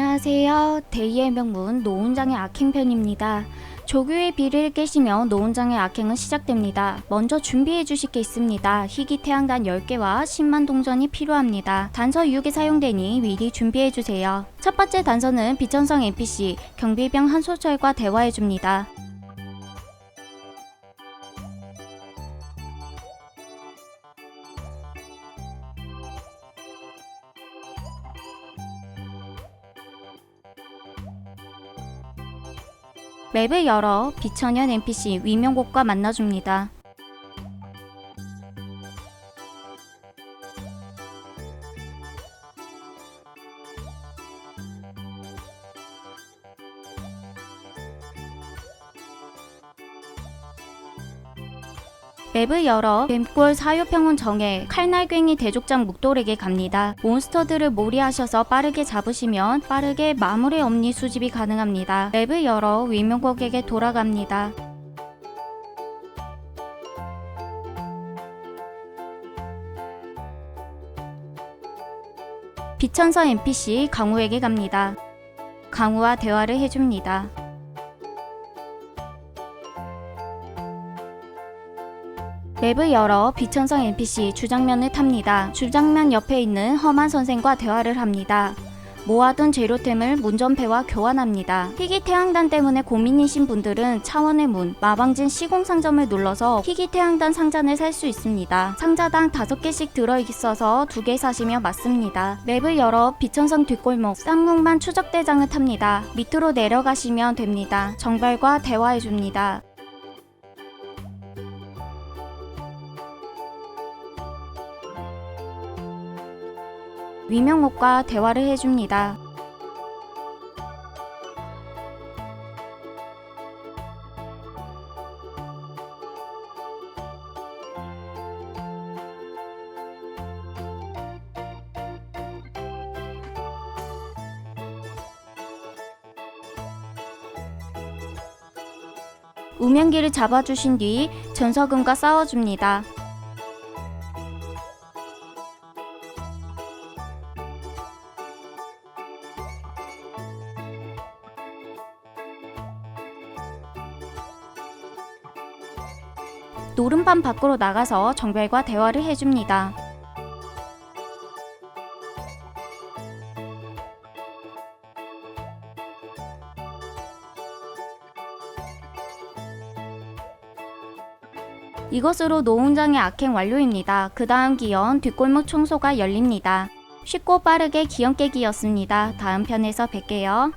안녕하세요. 데이의 명문 노은장의 악행편입니다. 조교의 비를 깨시면 노은장의 악행은 시작됩니다. 먼저 준비해 주실 게 있습니다. 희귀 태양단 10개와 10만 동전이 필요합니다. 단서 6이 사용되니 미리 준비해 주세요. 첫 번째 단서는 비천성 NPC 경비병 한소철과 대화해 줍니다. 맵을 열어 비천연 NPC 위명곡과 만나줍니다. 맵을 열어 뱀골 사유평원 정해 칼날괭이 대족장 묵돌에게 갑니다. 몬스터들을 몰이하셔서 빠르게 잡으시면 빠르게 마물의 엄니 수집이 가능합니다. 맵을 열어 위명곡에게 돌아갑니다. 비천서 NPC 강우에게 갑니다. 강우와 대화를 해줍니다. 맵을 열어 비천성 NPC 주장면을 탑니다. 주장면 옆에 있는 험한 선생과 대화를 합니다. 모아둔 재료템을 문전패와 교환합니다. 희귀 태양단 때문에 고민이신 분들은 차원의 문, 마방진 시공 상점을 눌러서 희귀 태양단 상잔을 살수 있습니다. 상자당 5개씩 들어있어서 2개 사시면 맞습니다. 맵을 열어 비천성 뒷골목, 쌍문만 추적대장을 탑니다. 밑으로 내려가시면 됩니다. 정발과 대화해줍니다. 위명옥과 대화를 해줍니다. 우명기를 잡아주신 뒤 전서금과 싸워줍니다. 노름밤 밖으로 나가서 정별과 대화를 해줍니다. 이것으로 노은장의 악행 완료입니다. 그 다음 기연 뒷골목 청소가 열립니다. 쉽고 빠르게 기연 깨기였습니다. 다음 편에서 뵐게요.